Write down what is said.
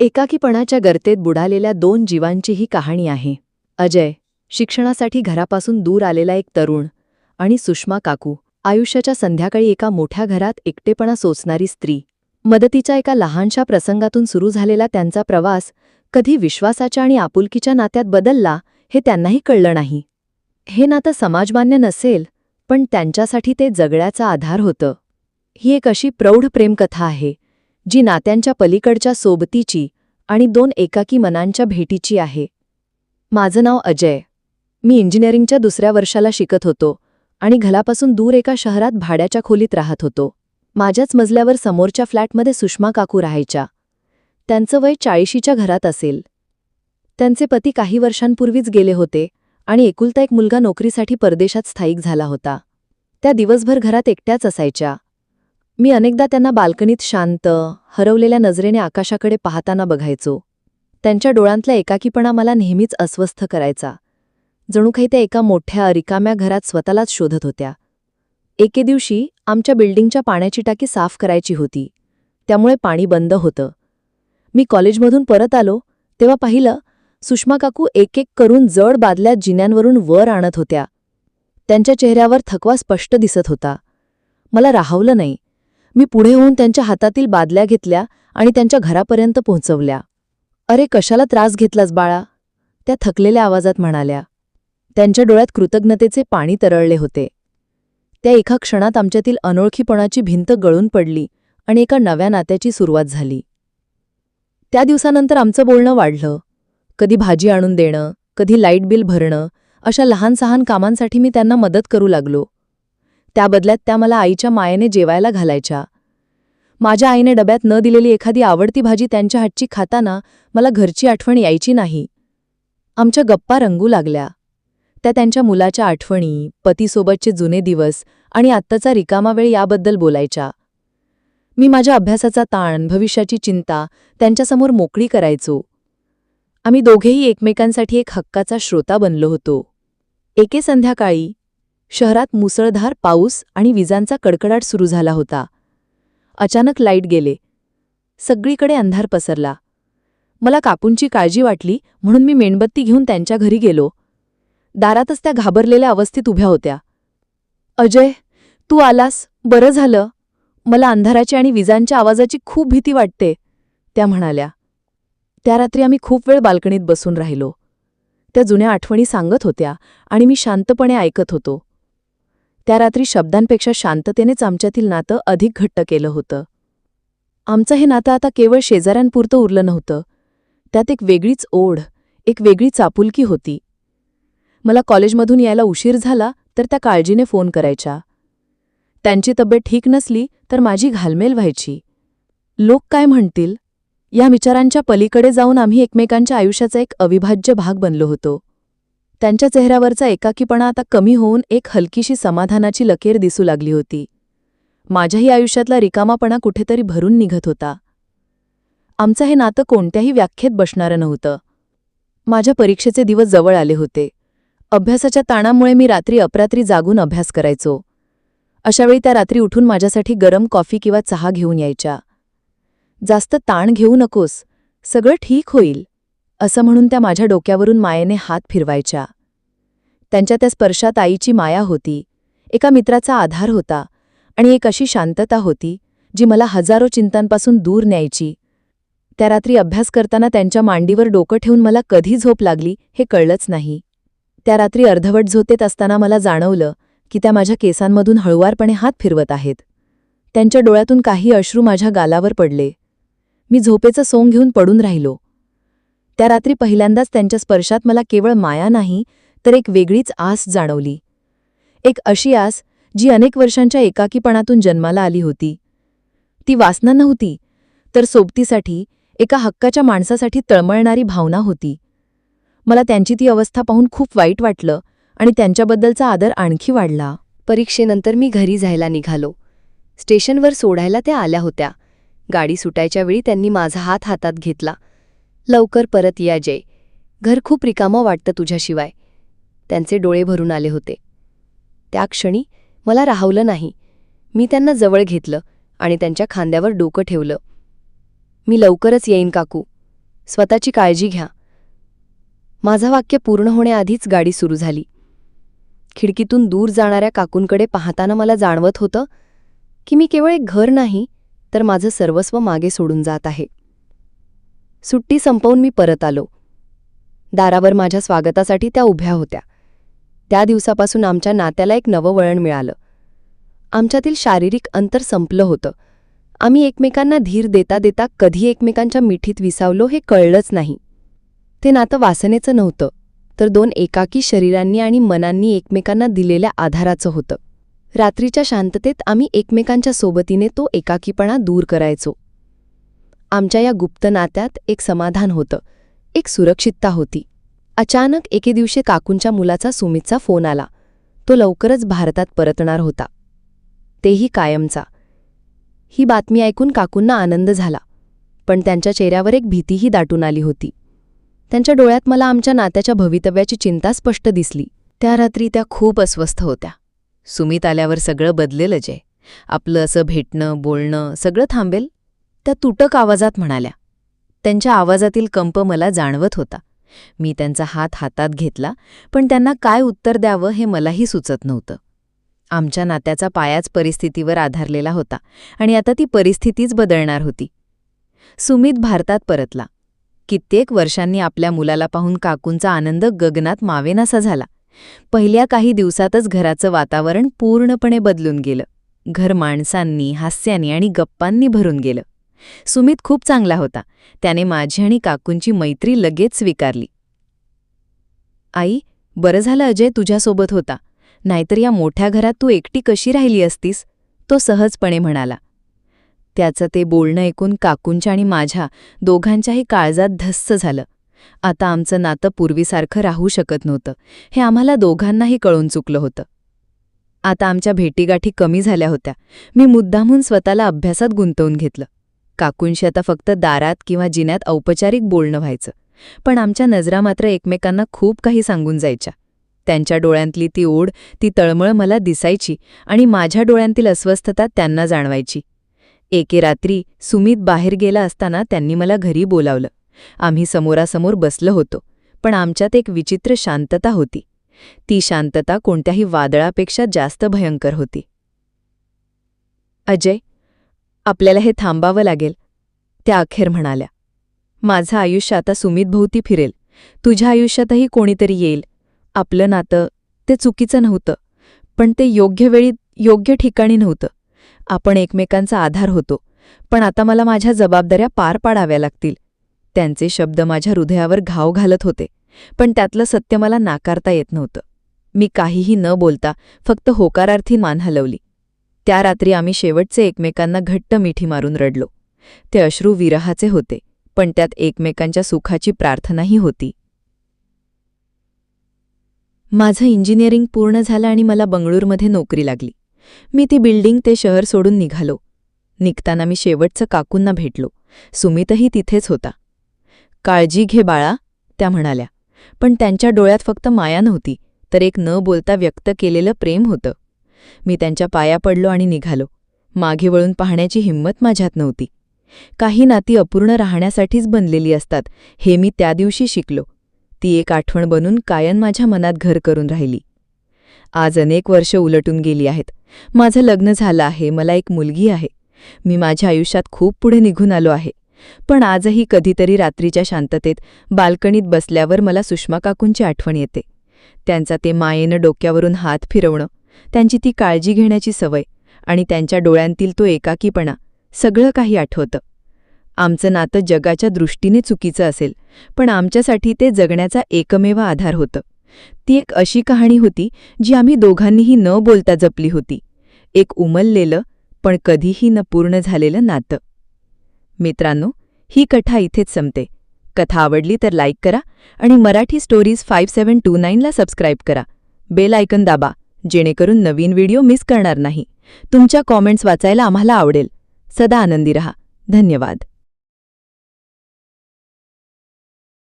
एकाकीपणाच्या गर्तेत बुडालेल्या दोन जीवांची ही कहाणी आहे. अजय शिक्षणासाठी घरापासून दूर आलेला एक तरुण आणि सुषमा काकू आयुष्याच्या संध्याकाळी एका मोठ्या घरात एकटेपणा सोचणारी स्त्री. मदतीच्या एका लहानशा प्रसंगातून सुरू झालेला त्यांचा प्रवास कधी विश्वासाच्या आणि आपुलकीच्या नात्यात बदलला हे त्यांनाही कळलं नाही. हे नातं समाजमान्य नसेल पण त्यांच्यासाठी ते जगण्याचा आधार होतं. ही एक अशी प्रौढ प्रेमकथा आहे. जी नात्यांच्या पलीकडच्या सोबतीची आणि दोन एकाकी मनांच्या भेटीची आहे. माझं नाव अजय. मी इंजिनिअरिंगच्या दुसऱ्या वर्षाला शिकत होतो आणि घरापासून दूर एका शहरात भाड्याच्या खोलीत राहत होतो. माझ्याच मजल्यावर समोरच्या फ्लॅटमध्ये सुषमा काकू राहायच्या. त्यांचं वय चाळीशीच्या घरात असेल. त्यांचे पती काही वर्षांपूर्वीच गेले होते आणि एकुलता एक मुलगा नोकरीसाठी परदेशात स्थायिक झाला होता. त्या दिवसभर घरात एकट्याच असायच्या. मी अनेकदा त्यांना बाल्कनीत शांत हरवलेल्या नजरेने आकाशाकडे पाहताना बघायचो. त्यांच्या डोळ्यांतला एकाकीपणा मला नेहमीच अस्वस्थ करायचा. जणू काही त्या एका मोठ्या रिकाम्या घरात स्वतःलाच शोधत होत्या. एके दिवशी आमच्या बिल्डिंगच्या पाण्याची टाकी साफ करायची होती. त्यामुळे पाणी बंद होतं. मी कॉलेजमधून परत आलो तेव्हा पाहिलं सुषमा काकू एक एक करून जड बादल्या जिन्यांवरून वर आणत होत्या. त्यांच्या चेहऱ्यावर थकवा स्पष्ट दिसत होता. मला राहवलं नाही. मी पुढे होऊन त्यांच्या हातातील बादल्या घेतल्या आणि त्यांच्या घरापर्यंत पोहोचवल्या. अरे कशाला त्रास घेतलास बाळा? त्या थकलेल्या आवाजात म्हणाल्या. त्यांच्या डोळ्यात कृतज्ञतेचे पाणी तरळले होते. त्या एका क्षणात आमच्यातील अनोळखीपणाची भिंत गळून पडली आणि एका नव्या नात्याची सुरुवात झाली. त्या दिवसानंतर आमचं बोलणं वाढलं. कधी भाजी आणून देणं कधी लाइट बिल भरणं अशा लहान सहान कामांसाठी मी त्यांना मदत करू लागलो. त्या बदल्यात त्या मला आईच्या मायेने जेवायला घालायच्या. माझ्या आईने डब्यात न दिलेली एखादी आवडती भाजी त्यांच्या हातची खाताना मला घरची आठवण यायची नाही. आमच्या गप्पा रंगू लागल्या. त्या त्यांच्या मुलाच्या आठवणी पतीसोबतचे जुने दिवस आणि आत्ताचा रिकामा वेळ याबद्दल बोलायच्या. मी माझ्या अभ्यासाचा ताण भविष्याची चिंता त्यांच्यासमोर मोकळी करायचो. आम्ही दोघेही एकमेकांसाठी एक हक्काचा श्रोता बनलो होतो. एके संध्याकाळी शहरात मुसळधार पाऊस आणि विजांचा कडकडाट सुरू झाला होता. अचानक लाइट गेले. सगळीकडे अंधार पसरला. मला काकूंची काळजी वाटली म्हणून मी मेणबत्ती घेऊन त्यांच्या घरी गेलो. दारातच त्या घाबरलेल्या अवस्थेत उभ्या होत्या. अजय तू आलास? बरं झालं. मला अंधाराची आणि विजांच्या आवाजाची खूप भीती वाटते त्या म्हणाल्या. त्या रात्री आम्ही खूप वेळ बाल्कनीत बसून राहिलो. त्या जुन्या आठवणी सांगत होत्या आणि मी शांतपणे ऐकत होतो. त्या रात्री शब्दांपेक्षा शांततेनेच आमच्यातील नातं अधिक घट्ट केलं होतं. आमचं हे नातं आता केवळ शेजाऱ्यांपुरतं उरलं नव्हतं. त्यात एक वेगळीच ओढ एक वेगळी चापुलकी होती. मला कॉलेजमधून यायला उशीर झाला तर त्या काळजीने फोन करायच्या. त्यांची तब्येत ठीक नसली तर माझी घालमेल व्हायची. लोक काय म्हणतील? या विचारांच्या पलीकडे जाऊन आम्ही एकमेकांच्या आयुष्याचा एक अविभाज्य भाग बनलो होतो. त्यांच्या चेहऱ्यावरचा एकाकीपणा आता कमी होऊन एक हलकीशी समाधानाची लकेर दिसू लागली होती. माझ्याही आयुष्यातला रिकामापणा कुठेतरी भरून निघत होता. आमचं हे नातं कोणत्याही व्याख्येत बसणारं नव्हतं. माझ्या परीक्षेचे दिवस जवळ आले होते. अभ्यासाच्या ताणामुळे मी रात्री अपरात्री जागून अभ्यास करायचो. अशावेळी त्या रात्री उठून माझ्यासाठी गरम कॉफी किंवा चहा घेऊन यायच्या. जास्त ताण घेऊ नकोस. सगळं ठीक होईल. असं म्हणून त्या माझ्या डोक्यावरून मायेने हात फिरवायच्या. त्यांच्या त्या स्पर्शात आईची माया होती. एका मित्राचा आधार होता आणि एक अशी शांतता होती जी मला हजारो चिंतांपासून दूर न्यायची. त्या रात्री अभ्यास करताना त्यांच्या मांडीवर डोकं ठेवून मला कधी झोप लागली हे कळलंच नाही. त्या रात्री अर्धवट झोतेत असताना मला जाणवलं की त्या माझ्या केसांमधून हळुवारपणे हात फिरवत आहेत. त्यांच्या डोळ्यातून काही अश्रू माझ्या गालावर पडले. मी झोपेचं सोंग घेऊन पडून राहिलो. त्या रात्री पहिल्यांदाच त्यांच्या स्पर्शात मला केवळ माया नाही तर एक वेगळीच आस जाणवली. एक अशी आस जी अनेक वर्षांच्या एकाकीपणातून जन्माला आली होती. ती वासना नव्हती तर सोबतीसाठी एका हक्काच्या माणसासाठी तळमळणारी भावना होती. मला त्यांची ती अवस्था पाहून खूप वाईट वाटलं आणि त्यांच्याबद्दलचा आदर आणखी वाढला. परीक्षेनंतर मी घरी जायला निघालो. स्टेशनवर सोडायला त्या आल्या होत्या. गाडी सुटायच्या वेळी त्यांनी माझा हात हातात घेतला. लवकर परत या जय घर खूप रिकामं वाटतं तुझ्याशिवाय. त्यांचे डोळे भरून आले होते. त्या क्षणी मला राहवलं नाही. मी त्यांना जवळ घेतलं आणि त्यांच्या खांद्यावर डोकं ठेवलं. मी लवकरच येईन काकू. स्वतःची काळजी घ्या. माझं वाक्य पूर्ण होण्याआधीच गाडी सुरू झाली. खिडकीतून दूर जाणाऱ्या काकूंकडे पाहताना मला जाणवत होतं की मी केवळ एक घर नाही तर माझं सर्वस्व मागे सोडून जात आहे. सुट्टी संपवून मी परत आलो. दारावर माझ्या स्वागतासाठी त्या उभ्या होत्या. त्या दिवसापासून आमच्या नात्याला एक नवं वळण मिळालं. आमच्यातील शारीरिक अंतर संपलं होतं. आम्ही एकमेकांना धीर देता देता कधी एकमेकांच्या मिठीत विसावलो हे कळलंच नाही. ते नातं वासनेचं नव्हतं तर दोन एकाकी शरीरांनी आणि मनांनी एकमेकांना दिलेल्या आधाराचं होतं. रात्रीच्या शांततेत आम्ही एकमेकांच्या सोबतीने तो एकाकीपणा दूर करायचो. आमच्या या गुप्त नात्यात एक समाधान होतं. एक सुरक्षितता होती. अचानक एके दिवशी काकूंच्या मुलाचा सुमितचा फोन आला. तो लवकरच भारतात परतणार होता. तेही कायमचा. ही बातमी ऐकून काकूंना आनंद झाला. पण त्यांच्या चेहऱ्यावर एक भीतीही दाटून आली होती. त्यांच्या डोळ्यात मला आमच्या नात्याच्या भवितव्याची चिंता स्पष्ट दिसली. त्या रात्री त्या खूप अस्वस्थ होत्या. सुमित आल्यावर सगळं बदलेल जे. आपलं असं भेटणं बोलणं सगळं थांबेल? त्या तुटक आवाजात म्हणाल्या त्यांच्या आवाजातील कंप मला जाणवत होता. मी त्यांचा हात हातात घेतला पण त्यांना काय उत्तर द्यावं हे मलाही सुचत नव्हतं. आमच्या नात्याचा पायाच परिस्थितीवर आधारलेला होता आणि आता ती परिस्थितीच बदलणार होती. सुमित भारतात परतला. कित्येक वर्षांनी आपल्या मुलाला पाहून काकूंचा आनंद गगनात मावेनासा झाला. पहिल्या काही दिवसातच घराचं वातावरण पूर्णपणे बदलून गेलं. घर माणसांनी हास्यांनी आणि गप्पांनी भरून गेलं. सुमित खूप चांगला होता. त्याने माझी आणि काकूंची मैत्री लगेच स्वीकारली. आई बरं झालं अजय तुझ्यासोबत होता. नाहीतर या मोठ्या घरात तू एकटी कशी राहिली असतीस? तो सहजपणे म्हणाला. त्याचं ते बोलणं ऐकून काकूंच्या आणि माझ्या दोघांच्याही काळजात धस्स झालं. आता आमचं नातं पूर्वीसारखं राहू शकत नव्हतं. हे आम्हाला दोघांनाही कळून चुकलं होतं. आता आमच्या भेटीगाठी कमी झाल्या होत्या. मी मुद्दामहून स्वतःला अभ्यासात गुंतवून घेतलं. काकूंशी आता फक्त दारात किंवा जिन्यात औपचारिक बोलणं व्हायचं. पण आमच्या नजरा मात्र एकमेकांना खूप काही सांगून जायच्या. त्यांच्या डोळ्यांतली ती ओढ ती तळमळ मला दिसायची आणि माझ्या डोळ्यांतील अस्वस्थता त्यांना जाणवायची. एके रात्री सुमित बाहेर गेला असताना त्यांनी मला घरी बोलावलं. आम्ही समोरासमोर बसलो होतो पण आमच्यात एक विचित्र शांतता होती. ती शांतता कोणत्याही वादळापेक्षा जास्त भयंकर होती. अजय आपल्याला हे थांबावं लागेल. त्या अखेर म्हणाल्या माझं आयुष्य आता सुमितभोवती फिरेल. तुझ्या आयुष्यातही कोणीतरी येईल. आपलं नातं ते चुकीचं नव्हतं पण ते योग्य वेळी योग्य ठिकाणी नव्हतं. आपण एकमेकांचा आधार होतो पण आता मला माझ्या जबाबदाऱ्या पार पाडाव्या लागतील. त्यांचे शब्द माझ्या हृदयावर घाव घालत होते पण त्यातलं सत्य मला नाकारता येत नव्हतं. मी काहीही न बोलता फक्त होकारार्थी मान हलवली. त्या रात्री आम्ही शेवटचे एकमेकांना घट्ट मिठी मारून रडलो. ते अश्रू विरहाचे होते पण त्यात एकमेकांच्या सुखाची प्रार्थनाही होती. माझं इंजिनिअरिंग पूर्ण झालं आणि मला बंगळूरमध्ये नोकरी लागली. मी ती बिल्डिंग ते शहर सोडून निघालो. निघताना मी शेवटचं काकूंना भेटलो. सुमितही तिथेच होता. काळजी घे बाळा त्या म्हणाल्या. पण त्यांच्या डोळ्यात फक्त माया नव्हती तर एक न बोलता व्यक्त केलेलं प्रेम होतं. मी त्यांच्या पाया पडलो आणि निघालो. मागे वळून पाहण्याची हिंमत माझ्यात नव्हती. काही नाती अपूर्ण राहण्यासाठीच बनलेली असतात हे मी त्या दिवशी शिकलो. ती एक आठवण बनून कायम माझ्या मनात घर करून राहिली. आज अनेक वर्ष उलटून गेली आहेत. माझं लग्न झालं आहे मला एक मुलगी आहे. मी माझ्या आयुष्यात खूप पुढे निघून आलो आहे. पण आजही कधीतरी रात्रीच्या शांततेत बाल्कनीत बसल्यावर मला सुषमा काकूंची आठवण येते. त्यांचा ते मायेनं डोक्यावरून हात फिरवणं त्यांची ती काळजी घेण्याची सवय आणि त्यांच्या डोळ्यांतील तो एकाकीपणा सगळं काही आठवतं. आमचं नातं जगाच्या दृष्टीने चुकीचं असेल पण आमच्यासाठी ते जगण्याचा एकमेव आधार होतं. ती एक अशी कहाणी होती जी आम्ही दोघांनीही न बोलता जपली होती. एक उमललेलं पण कधीही न पूर्ण झालेलं नातं. मित्रांनो ही कथा इथेच संपते. कथा आवडली तर लाईक करा आणि Marathi stories five seven two नाईनला subscribe करा. बेल आयकन दाबा. जेणेकरून नवीन व्हिडिओ मिस करणार नाही. तुमच्या कॉमेंट्स वाचायला आम्हाला आवडेल. सदा आनंदी रहा. धन्यवाद.